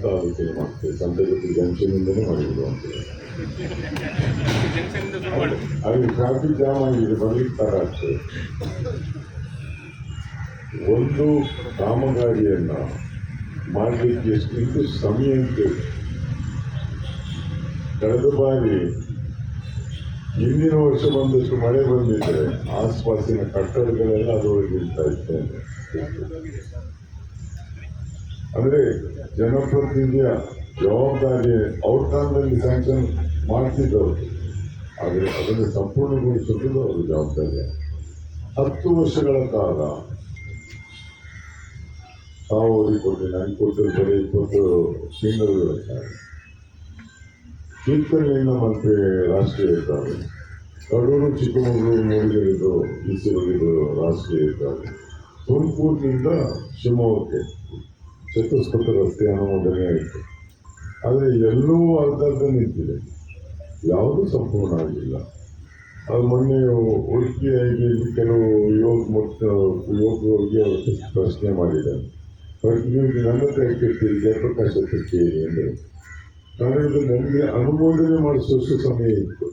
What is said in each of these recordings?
ಅಂತ ಆಲೋಚನೆ ಮಾಡ್ತೇವೆ ಜಂಕ್ಷನಿಂದನೇ ಮಾಡಿದ್ರು ಅಲ್ಲಿ ಟ್ರಾಫಿಕ್ ಜಾಮ್ ಆಗಿದೆ ಬರ್ಲಿಕ್ಕೆ ಒಂದು ಕಾಮಗಾರಿಯನ್ನು ಮಾಡಲಿಕ್ಕೆ ಎಷ್ಟು ಸಮಯ ಅಂತ ಕಳೆದ ಬಾರಿ ಹಿಂದಿನ ವರ್ಷ ಬಂದಷ್ಟು ಮಳೆ ಬಂದಿದ್ದರೆ ಆಸ್ಪಾಸಿನ ಕಟ್ಟಡಗಳೆಲ್ಲ ಅದರೊಳಗೆ ಇರ್ತಾ ಇತ್ತು ಅಂದ್ರೆ ಜನಪ್ರತಿನಿಧಿಯ ಜವಾಬ್ದಾರಿ ಕಾಲದಲ್ಲಿ ಸ್ಯಾಂಕ್ಷನ್ ಮಾಡ್ತಿದ್ದವರು. ಆದರೆ ಅದನ್ನು ಸಂಪೂರ್ಣಗೊಳಿಸುವುದು ಅವರ ಜವಾಬ್ದಾರಿ. ಹತ್ತು ವರ್ಷಗಳ ಕಾಲ ತಾವು ಅವ್ರಿಗೆ ಕೊಟ್ಟು ನನಗೆ ಕೊಟ್ಟರು ಬರೀ ಇಪ್ಪತ್ತು ತಿಂಗಳು ಕೀರ್ತನೆಯಿಂದ ಮತ್ತೆ ರಾಷ್ಟ್ರೀಯ ಇದ್ದಾರೆ ಕಡೂರು, ಚಿಕ್ಕಮಗಳೂರು ಮೂಡಿಗೆರೆದು ಈಸಿರುವುದು ರಾಷ್ಟ್ರೀಯ ಇದ್ದಾರೆ ತುಮಕೂರಿನಿಂದ ಶಿವಮೊಗ್ಗಕ್ಕೆ. ಚತುಷ್ಪಥ ರಸ್ತೆ ಅನುಮೋದನೆ ಆಯಿತು. ಆದರೆ ಎಲ್ಲೂ ಅರ್ಧರ್ಧ ಅರ್ಧ ನಿಂತಿದೆ. ಯಾವುದೂ ಸಂಪೂರ್ಣ ಆಗಿಲ್ಲ. ಅದು ಮೊನ್ನೆ ಉಡುಪಿಯಾಗಿ ಕೆಲವು ಯುವಕ ಮತ್ತು ಯುವಕರಿಗೆ ಪ್ರಶ್ನೆ ಮಾಡಿದ್ದಾರೆ. ಬಟ್ ನನ್ನ ಕೈ ಜಯಪ್ರಕಾಶ್ ಹತ್ರ ಕೇಳಿ ಅಂದರೆ, ನಾನು ಇದು ನನಗೆ ಅನುಮೋದನೆ ಮಾಡಿಸುವಷ್ಟು ಸಮಯ ಇತ್ತು.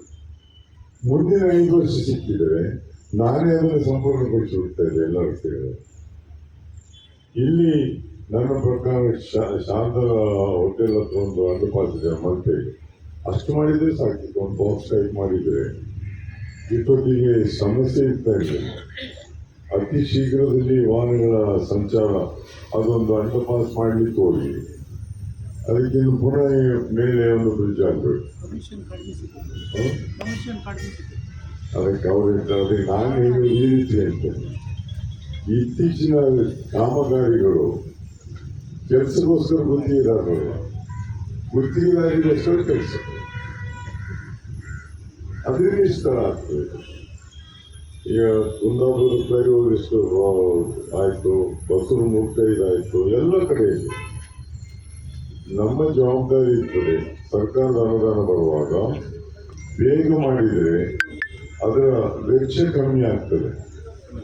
ಮುಂದಿನ ಐದು ವರ್ಷ ಸಿಕ್ಕಿದರೆ ನಾನೇ ಅದನ್ನು ಸಂಪೂರ್ಣಗೊಳಿಸಿಬಿಡ್ತಾ ಇದೆ ಎಲ್ಲ ವಿಷಯಗಳು ಇಲ್ಲಿ ನನ್ನ ಪ್ರಕಾರ ಶಾಂತ ಶಾರದಾ ಹೋಟೆಲ್ ಹತ್ರ ಒಂದು ಅಂಡರ್ಪಾಸ್ ಇದೆ ಮಲ್ಪೆಗೆ ಅಷ್ಟು ಮಾಡಿದ್ರೆ ಸಾಕಿತ್ತು ಒಂದು ಬಾಕ್ಸ್ ಟೈಪ್ ಮಾಡಿದರೆ. ಇಷ್ಟೊತ್ತಿಗೆ ಸಮಸ್ಯೆ ಇರ್ತಾ ಇದೆ. ಅತಿ ಶೀಘ್ರದಲ್ಲಿ ವಾಹನಗಳ ಸಂಚಾರ ಅದೊಂದು ಅಂಡರ್ಪಾಸ್ ಮಾಡಲಿಕ್ಕೆ ಹೋಗಿ ಅದಕ್ಕೆ ಪುನಃ ಮೇಲೆ ಒಂದು ಬ್ರಿಡ್ಜ್ ಆಗಬೇಕು ಅದಕ್ಕೆ ಅವರು ಅದಕ್ಕೆ ನಾನು ಈ ರೀತಿ ಹೇಳ್ತೇನೆ ಇತ್ತೀಚಿನ ಕಾಮಗಾರಿಗಳು ಕೆಲಸಕ್ಕೋಸ್ಕರ ಗುತ್ತಿಗೆದಾರರಲ್ಲ ಎಷ್ಟೋ ಕೆಲಸ ಅದರಿಂದ ಇಷ್ಟ ಆಗ್ತದೆ? ಈಗ ಕುಂದಾಪುರ ಫ್ಲೈಓವರ್ ಆಯಿತು ಬಸರು ಮೂರ್ಕೈದಾಯಿತು ಎಲ್ಲ ಕಡೆ ಇದೆ. ನಮ್ಮ ಜವಾಬ್ದಾರಿ ಇರ್ತದೆ. ಸರ್ಕಾರದ ಅನುದಾನ ಬರುವಾಗ ಬೇಗ ಮಾಡಿದರೆ ಅದರ ವೆಚ್ಚ ಕಮ್ಮಿ ಆಗ್ತದೆ.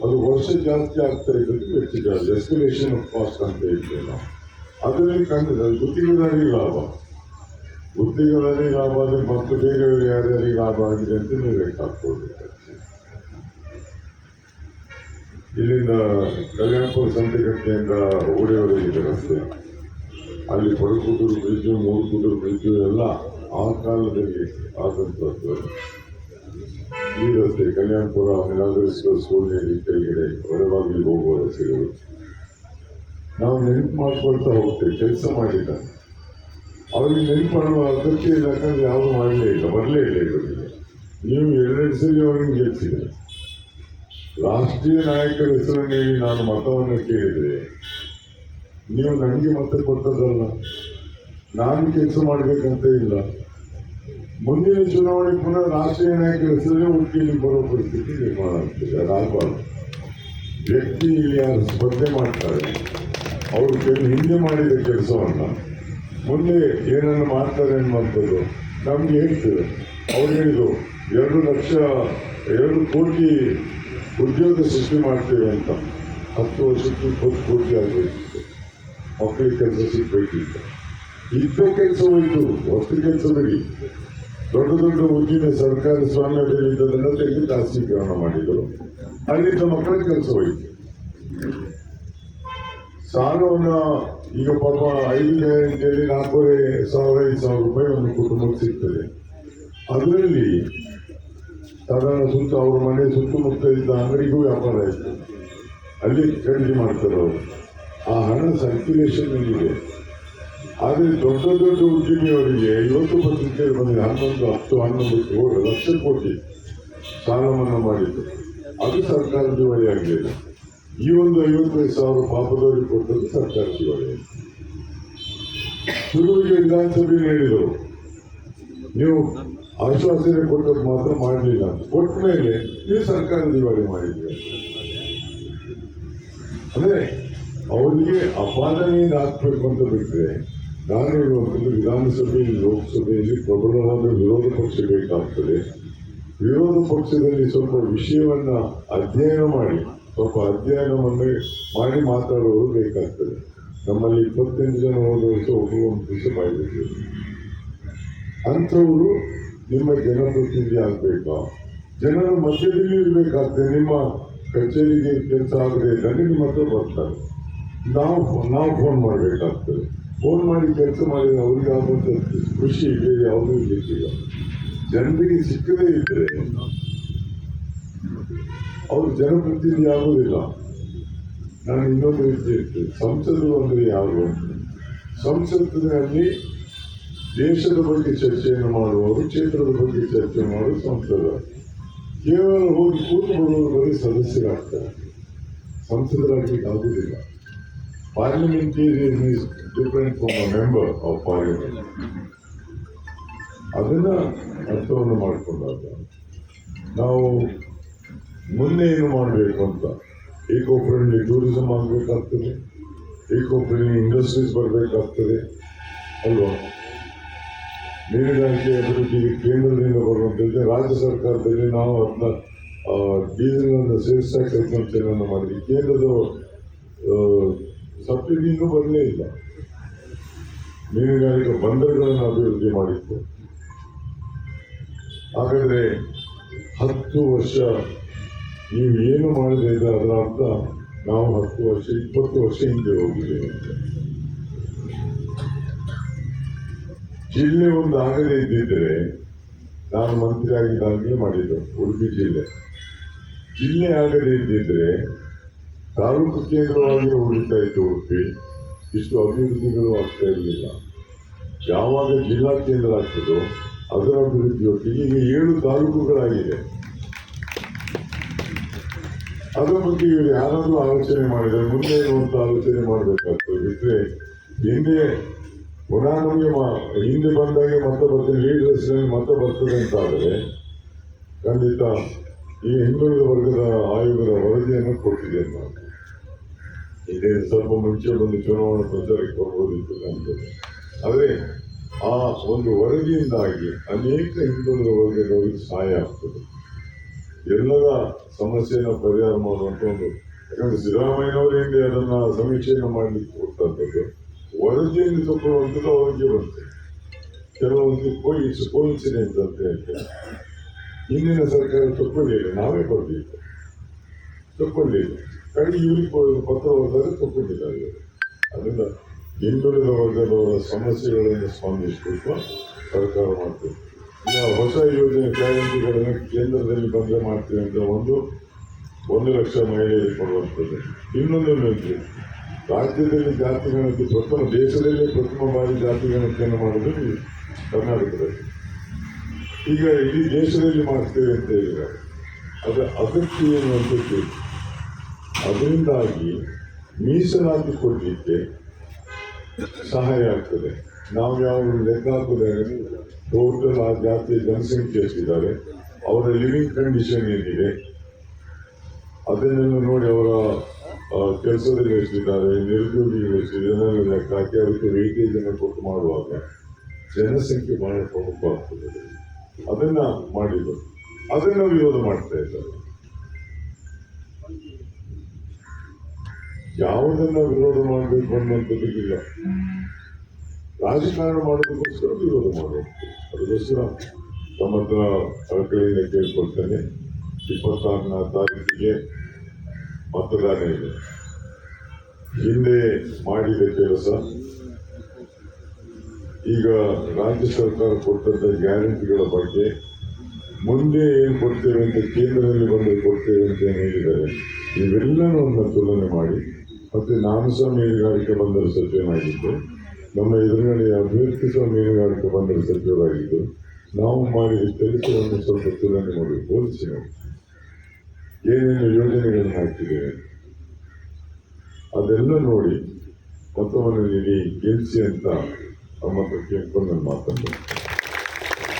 ಅದು ವರ್ಷ ಜಾಸ್ತಿ ಆಗ್ತಾ ಇದ್ದದ್ದು ವೆಚ್ಚ ಜಾಸ್ತಿ ಎಸ್ಕಲೇಷನ್ ಆಫ್ ಕಾಸ್ಟ್ ಅಂತ ಹೇಳ್ತೇವೆ ನಾವು. ಅದರಲ್ಲಿ ಕಂಡು ಗುತ್ತಿಗೆದಾರಿಗೆ ಲಾಭ. ಗುತ್ತಿಗೆದಾರಿಗೆ ಲಾಭ ಆದರೆ ಮತ್ತು ಬೇರೆ ಯಾರ್ಯಾರಿಗೆ ಲಾಭ ಆಗಿದೆ ಅಂತ ನೀವು ಲೆಕ್ಕ ಹಾಕ್ಬೋದು ಇಲ್ಲಿಂದ ಕಲ್ಯಾಣಪುರ ಸಂತೆಕಟ್ಟೆಯಿಂದ ಓಡಿಯವರೆಗಿದೆ ರಸ್ತೆ. ಅಲ್ಲಿ ಪಡುಕುಟೂರು ಬ್ರಿಡ್ಜು ಕುದುರು ಬ್ರಿಡ್ಜು ಎಲ್ಲ ಆ ಕಾಲದಲ್ಲಿ ಆದಂಥದ್ದು. ಈ ರಸ್ತೆ ಕಲ್ಯಾಣಪುರ ಮಿಲಾಗ್ರೇಶ್ವರ ಸ್ಕೂಲ್ನಲ್ಲಿ ಕೆಳಗಡೆ ಹೊರವಾಗಿ ಹೋಗುವ ರಸ್ತೆಗಳು. ನಾವು ನೆನಪು ಮಾಡ್ಕೊಳ್ತಾ ಹೋಗ್ತೇವೆ, ಕೆಲಸ ಮಾಡಿಲ್ಲ. ಅವರಿಗೆ ನೆನಪು ಮಾಡುವ ಅಗತ್ಯ ಇಲ್ಲ, ಯಾಕಂದ್ರೆ ಯಾವುದು ಮಾಡಲೇ ಇಲ್ಲ, ಬರಲೇ ಇಲ್ಲ ಇವರಿಗೆ ನೀವು ಎರಡೆರಡು ಸರಿ ಅವರನ್ನು ಗೆಲ್ಸಿದ್ರೆ. ರಾಷ್ಟ್ರೀಯ ನಾಯಕರ ಹೆಸರನ್ನು ಹೇಳಿ ನಾನು ಮತವನ್ನು ಕೇಳಿದರೆ, ನೀವು ನನಗೆ ಮತ ಕೊಟ್ಟದಲ್ಲ ನಾನು ಕೆಲಸ ಮಾಡಬೇಕಂತ ಇಲ್ಲ. ಮುಂದಿನ ಚುನಾವಣೆ ಪುನಃ ರಾಷ್ಟ್ರೀಯ ನಾಯಕರ ಹೆಸರೇ ಹುಡುಕಿ ಬರೋ ಪರಿಸ್ಥಿತಿ ನಿರ್ಮಾಣ ಆಗ್ತದೆ, ಅದಾಗಬಾರ್ದು. ವ್ಯಕ್ತಿ ಇಲ್ಲಿ ಯಾರು ಸ್ಪರ್ಧೆ ಮಾಡ್ತಾರೆ ಅವರು ಕೆಲವು ಹಿಂದೆ ಮಾಡಿದ ಕೆಲಸವನ್ನು ಮುಂದೆ ಏನನ್ನು ಮಾಡ್ತಾರೆ ಅನ್ನುವಂಥದ್ದು ನಮಗೆ ಹೇಳ್ತೇವೆ. ಅವ್ರು ಹೇಳಿದ್ರು, ಎರಡು ಲಕ್ಷ, ಎರಡು ಕೋಟಿ ಉದ್ಯೋಗ ಸೃಷ್ಟಿ ಮಾಡ್ತೇವೆ ಅಂತ. ಹತ್ತು ವರ್ಷಕ್ಕೆ ಇಪ್ಪತ್ತು ಕೋಟಿ ಆಗಬೇಕಿತ್ತು. ಮಕ್ಕಳಿಗೆ ಕೆಲಸ ಸಿಗ್ಬೇಕಿತ್ತು. ಇದ್ದ ಕೆಲಸ ಹೋಯ್ತು ವಸ್ತು ಕೆಲಸ ಬಿಡಿ. ದೊಡ್ಡ ದೊಡ್ಡ ಉದ್ದಿಮೆ ಸರ್ಕಾರಿ ಸ್ವಾಮ್ಯದಲ್ಲಿ ಇದ್ದದನ್ನು ತೆಗೆದು ಖಾಸಗೀಕರಣ ಮಾಡಿದರು. ಅಲ್ಲಿದ್ದ ಮಕ್ಕಳ ಕೆಲಸ ಹೋಯ್ತು. ಸಾಲವನ್ನ ಈಗ ಪಾಪ ಐದು ಗ್ಯಾರಂಟಿಯಲ್ಲಿ ನಾಲ್ಕೂವರೆ ಸಾವಿರ, ಐದು ಸಾವಿರ ರೂಪಾಯಿ ಒಂದು ಕುಟುಂಬಕ್ಕೆ ಸಿಗ್ತದೆ. ಅದರಲ್ಲಿ ಸಾಧಾರಣ ಸುತ್ತ, ಅವ್ರ ಮನೆ ಸುತ್ತಮುತ್ತ ಇದ್ದ ಅಂಗಡಿಗೂ ವ್ಯಾಪಾರ ಆಯಿತು. ಅಲ್ಲಿ ಖರೀದಿ ಮಾಡ್ತಾರೆ ಅವರು. ಆ ಹಣ ಸರ್ಕ್ಯುಲೇಷನ್ ಇದೆ ಆದರೆ ದೊಡ್ಡ ದೊಡ್ಡ ಉದ್ಯಮಿಯವರಿಗೆ ಇವತ್ತು ಪತ್ರಿಕೆಯಲ್ಲಿ ಬಂದರೆ ಹನ್ನೊಂದು, ಹತ್ತು, ಹನ್ನೊಂದು ಲಕ್ಷ ಕೋಟಿ ಸಾಲ ಮನ್ನಾ ಮಾಡಿದ್ದು. ಅದು ಸರ್ಕಾರದ ವರೆಯಾಗಲಿಲ್ಲ ಈ ಒಂದು ಐವತ್ತೈದು ಸಾವಿರ ಪಾಪದವರಿಗೆ ಕೊಟ್ಟದ್ದು ಸರ್ಕಾರ ದಿವಾಳಿ ಆಗಿದೆ. ಶುರುವಿಗೆ ವಿಧಾನಸಭೆ ಹೇಳಿದರು. ನೀವು ಆಶ್ವಾಸನೆ ಕೊಟ್ಟದ್ದು ಮಾತ್ರ ಮಾಡಲಿಲ್ಲ ಕೊಟ್ಟ ಮೇಲೆ ನೀವು ಸರ್ಕಾರ ದಿವಾಳಿ ಮಾಡಿದ್ರೆ ಅಂದ್ರೆ ಅವರಿಗೆ ಅಪಾದನೆಯಿಂದ ಹಾಕ್ಬೇಕು ಅಂತ ಬಿಟ್ಟರೆ ನಾನು ಹೇಳುವಂಥದ್ದು ವಿಧಾನಸಭೆಯಲ್ಲಿ, ಲೋಕಸಭೆಯಲ್ಲಿ ಪ್ರಬಲವಾದ ವಿರೋಧ ಪಕ್ಷ ಬೇಕಾಗ್ತದೆ. ವಿರೋಧ ಪಕ್ಷದಲ್ಲಿ ಸ್ವಲ್ಪ ವಿಷಯವನ್ನ ಅಧ್ಯಯನ ಮಾಡಿ. ಸ್ವಲ್ಪ ಅಧ್ಯಯನವನ್ನು ಮಾಡಿ ಮಾತಾಡುವುದು ಬೇಕಾಗ್ತದೆ. ನಮ್ಮಲ್ಲಿ ಇಪ್ಪತ್ತೆಂಟು ಜನ ಒಬ್ಬೊಂದು ದಿವಸ ಬಾಯಿಬಿಟ್ಟಿದೆ ಅಂಥವರು ನಿಮ್ಮ ಜನಪ್ರತಿನಿಧಿ ಆಗಬೇಕಾ? ಜನರ ಮಧ್ಯದಲ್ಲಿ ಇರಬೇಕಾಗ್ತದೆ. ನಿಮ್ಮ ಕಚೇರಿಗೆ ಕೆಲಸ ಆಗದೆ ನನಗೆ ಹತ್ರ ಬರ್ತಾರೆ. ನಾವು ನಾವು ಫೋನ್ ಮಾಡಬೇಕಾಗ್ತದೆ. ಫೋನ್ ಮಾಡಿ ಕೆಲಸ ಮಾಡಿದರೆ ಅವ್ರಿಗೆ ಆಗುವಂಥ ಖುಷಿ ಇದೆ, ಯಾವುದೂ ಇರ್ಲಿಕ್ಕಿಲ್ಲ ಜನರಿಗೆ ಸಿಕ್ಕದೇ ಇದ್ದರೆ ಅವರು ಜನಪ್ರತಿನಿಧಿ ಆಗುವುದಿಲ್ಲ. ನಾನು ಇನ್ನೊಂದು ರೀತಿ ಹೇಳ್ತೇನೆ ಸಂಸದರು ಅಂದರೆ ಯಾರು ಸಂಸತ್ತಿನಲ್ಲಿ ದೇಶದ ಬಗ್ಗೆ ಚರ್ಚೆಯನ್ನು ಮಾಡುವವರು, ಕ್ಷೇತ್ರದ ಬಗ್ಗೆ ಚರ್ಚೆ ಮಾಡುವ ಸಂಸದ ಕೇವಲ ಹೋಗಿ ಕೂತು ಬರುವವರು ಬರೀ ಸದಸ್ಯರಾಗ್ತಾರೆ. ಸಂಸದರಾಗಲಿಕ್ಕೆ ಆಗುವುದಿಲ್ಲ. Parliamentarian is different from a member of parliament ಅದನ್ನು ಅರ್ಥವನ್ನು ಮಾಡಿಕೊಂಡಾಗ ನಾವು ಮುಂದೆ ಏನು ಮಾಡಬೇಕು ಅಂತ. ಈಕೋ ಫ್ರೆಂಡ್ಲಿ ಟೂರಿಸಂ ಆಗಬೇಕಾಗ್ತದೆ. ಈಕೋ ಫ್ರೆಂಡ್ಲಿ ಇಂಡಸ್ಟ್ರೀಸ್ ಬರಬೇಕಾಗ್ತದೆ. ಅಲ್ವಾ? ಮೀನುಗಾರಿಕೆ ಅಭಿವೃದ್ಧಿಗೆ ಕೇಂದ್ರದಿಂದ ಬರುವಂಥದ್ದು ರಾಜ್ಯ ಸರ್ಕಾರದಲ್ಲಿ ನಾವು ಅದನ್ನ ಡೀಸೆಲ್ ಅನ್ನು ಸೇಲ್ಸ್ ಟ್ಯಾಕ್ಸ್ ಎಕ್ಸಂಪ್ಷನ್ ಅನ್ನು ಮಾಡಿದ್ವಿ. ಕೇಂದ್ರದ ಸಬ್ಸಿಡಿನೂ ಬರಲೇ ಇಲ್ಲ. ಮೀನುಗಾರಿಕೆ ಬಂದರುಗಳನ್ನು ಅಭಿವೃದ್ಧಿ ಮಾಡಿತ್ತು. ಹಾಗಾದ್ರೆ ಹತ್ತು ವರ್ಷ ನೀವು ಏನು ಮಾಡಿದೆ ಇದೆ ಅದರ ಅರ್ಥ? ನಾವು ಹತ್ತು ವರ್ಷ, ಇಪ್ಪತ್ತು ವರ್ಷ ಹಿಂದೆ ಹೋಗಿದ್ದೇವೆ ಜಿಲ್ಲೆ ಒಂದು ಆಗದೆ ಇದ್ದಿದ್ರೆ ನಾನು ಮಂತ್ರಿ ಆಗಿದ್ದಾಗಲೇ ಮಾಡಿದ್ದು, ಉಡುಪಿ ಜಿಲ್ಲೆ. ಜಿಲ್ಲೆ ಆಗದೆ ಇದ್ದಿದ್ರೆ ತಾಲೂಕು ಕೇಂದ್ರವಾಗಿ ಉಳಿತಾ ಇತ್ತು ಉಡುಪಿ. ಇಷ್ಟು ಅಭಿವೃದ್ಧಿಗಳು ಆಗ್ತಾ ಇರಲಿಲ್ಲ. ಯಾವಾಗ ಜಿಲ್ಲಾ ಕೇಂದ್ರ ಆಗ್ತದೋ ಅದರ ಅಭಿವೃದ್ಧಿಯೊಟ್ಟಿಗೆ ಈಗ ಏಳು ತಾಲೂಕುಗಳಾಗಿದೆ. ಅದರ ಬಗ್ಗೆ ಇವರು ಯಾರಾದರೂ ಆಲೋಚನೆ ಮಾಡಿದರೆ, ಮುಂದೆ ಇರುವಂತ ಆಲೋಚನೆ ಮಾಡಬೇಕಾಗ್ತದೆ. ಬಿಟ್ಟರೆ ಹಿಂದೆ ಪುನಃ ಹಿಂದೆ ಬಂದಾಗ ಮತ ಬರ್ತದೆ ಲೀಡರ್ಸ್ ಮತ ಬರ್ತದೆ ಅಂತ ಆದರೆ ಖಂಡಿತ ಈ ಹಿಂದುಳಿದ ವರ್ಗದ ಆಯೋಗದ ವರದಿಯನ್ನು ಕೊಟ್ಟಿದೆ ನಾನು ಇದೇ ಸ್ವಲ್ಪ ಮುಂಚೆ ಬಂದು ಚುನಾವಣಾ ಪ್ರಚಾರಕ್ಕೆ ಬರ್ಬೋದಿತ್ತು ಕಾಣ್ತದೆ ಆದರೆ ಆ ಒಂದು ವರದಿಯಿಂದಾಗಿ ಅನೇಕ ಹಿಂದುಳಿದ ವರ್ಗದವರಿಗೆ ಸಹಾಯ ಆಗ್ತದೆ. ಎಲ್ಲರ ಸಮಸ್ಯೆಯನ್ನು ಪರಿಹಾರ ಮಾಡುವಂತ ಒಂದು ಯಾಕಂದ್ರೆ ಸಿದ್ದರಾಮಯ್ಯನವರು ಅದನ್ನ ಸಮೀಕ್ಷೆಯನ್ನು ಮಾಡಲಿಕ್ಕೆ ಕೊಟ್ಟಂಥದ್ದು, ವರದಿಯನ್ನು ತಗೊಳ್ಳುವಂಥದ್ದು ಅವರಿಗೆ ಬಂತು. ಕೆಲವೊಂದು ಕೋಯಿಸ್ ಕೋಯಿನ್ಸಿಡೆಂಟ್ ಅಂತ ಹೇಳ್ತಾರೆ ಹಿಂದಿನ ಸರ್ಕಾರ ತಗೊಳ್ಳಿಲ್ಲ ನಾವೇ ಕೊಡಬೇಕು. ತಗೊಳ್ಳಿಲ್ಲ ಕಡೆಗೆ ಇವ್ರಿಗೆ ಪತ್ರ ಹೋದಾಗ ತಕ್ಕೊಂಡಿಲ್ಲ ಅದರಿಂದ ಹಿಂದುಳಿದ ವರ್ಗದವರ ಸಮಸ್ಯೆಗಳನ್ನು ಸ್ಪಂದಿಸಬೇಕು ಸರ್ಕಾರ ಈಗ ಹೊಸ ಯೋಜನೆ ಗ್ಯಾರಂಟಿಗಳನ್ನು ಕೇಂದ್ರದಲ್ಲಿ ಬಂದರೆ ಮಾಡ್ತೀವಿ ಅಂತ ಒಂದು ಒಂದು ಲಕ್ಷ ಮಹಿಳೆಯರಿಗೆ ಕೊಡುವಂಥದ್ದು. ಇನ್ನೊಂದು ರಾಜ್ಯದಲ್ಲಿ ಜಾತಿ ಗಣತಿ ಪ್ರಥಮ ದೇಶದಲ್ಲೇ ಪ್ರಥಮ ಬಾರಿ ಜಾತಿ ಗಣತಿಯನ್ನು ಮಾಡೋದು ಕರ್ನಾಟಕದಲ್ಲಿ. ಈಗ ಇಡೀ ದೇಶದಲ್ಲಿ ಮಾಡ್ತೇವೆ ಅಂತ ಹೇಳಿದ್ದಾರೆ ಅದರ ಅಗತ್ಯ ಏನು ಅಂತ ಕೇಳಿ. ಅದರಿಂದಾಗಿ ಮೀಸಲಾತಿ ಕೊಡಲಿಕ್ಕೆ ಸಹಾಯ ಆಗ್ತದೆ. ನಾವು ಯಾವ ಲೆಕ್ಕ ಹಾಕುವುದಾದ್ರೆ ಟೋಟಲ್ ಆ ಜಾತಿಯ ಜನಸಂಖ್ಯೆ ಎಷ್ಟಿದ್ದಾರೆ ಅವರ ಲಿವಿಂಗ್ ಕಂಡೀಷನ್ ಏನಿದೆ, ಅದನ್ನೆಲ್ಲ ನೋಡಿ ಅವರ ಕೆಲಸದಲ್ಲಿ ಎಷ್ಟಿದ್ದಾರೆ ನಿರುದ್ಯೋಗಿಗಳು ಎಷ್ಟಿದೆ ಇದನ್ನೆಲ್ಲ ಲೆಕ್ಕ ಹಾಕಿ ಅದಕ್ಕೆ ವೇಟೇಜ್ ಅನ್ನು ಕೊಟ್ಟು ಮಾಡುವಾಗ ಜನಸಂಖ್ಯೆ ಬಹಳ ಪ್ರಮುಖ ಆಗ್ತದೆ ಅದನ್ನ ಮಾಡಿದ್ರು. ಅದನ್ನ ವಿರೋಧ ಮಾಡ್ತಾ ಇದ್ದಾರೆ. ಯಾವುದನ್ನ ವಿರೋಧ ಮಾಡಬೇಕು ಅನ್ನುವಂಥದ್ದಿಲ್ಲ ರಾಜಕಾರಣ ಮಾಡೋದಕ್ಕೋಸ್ಕರ ವಿರೋಧ ಮಾಡಬೇಕು ಅದಕ್ಕೋಸ್ಕರ ತಮ್ಮ ಹತ್ರ ಕಳಕಳಿಯಿಂದ ಕೇಳ್ಕೊಳ್ತೇನೆ ಇಪ್ಪತ್ತಾರನೇ ತಾರೀಕಿಗೆ ಮತದಾನ ಇದೆ. ಹಿಂದೆ ಮಾಡಿದ ಕೆಲಸ, ಈಗ ರಾಜ್ಯ ಸರ್ಕಾರ ಕೊಟ್ಟಂತ ಗ್ಯಾರಂಟಿಗಳ ಬಗ್ಗೆ ಮುಂದೆ ಏನು ಕೊಡ್ತೇವೆ ಅಂತ ಕೇಂದ್ರದಲ್ಲಿ ಬಂದು ಕೊಡ್ತೇವೆ ಅಂತ ಏನು ಹೇಳಿದ್ದಾರೆ ಒಂದು ತುಲನೆ ಮಾಡಿ. ಮತ್ತೆ ನಾನು ಸಹ ಮೀನುಗಾರಿಕೆ ಬಂದರು ಸಚಿವನಾಗಿದ್ದು ನಮ್ಮ ಎದುರುಗಡೆ ಅಭ್ಯರ್ಥಿಸುವ ಮೀನುಗಾರಿಕೆ ಬಂದರು ಸಜ್ಜವಾಗಿದ್ದು ನಾವು ಮಾಡಿದ ಕೆಲಸವನ್ನು ಸ್ವಲ್ಪ ತುಲನೆ ಮಾಡಿ, ಹೋಲಿಸಿ ನೋಡಿ. ಏನೇನು ಯೋಜನೆಗಳನ್ನು ಹಾಕಿದ್ದೇವೆ ಅದೆಲ್ಲ ನೋಡಿ ಮತವನ್ನು ನೀಡಿ ಗೆಲ್ಲಿಸಿ ಅಂತ ನಮ್ಮ ಬಗ್ಗೆ ಮಾತನಾಡ್ತೀನಿ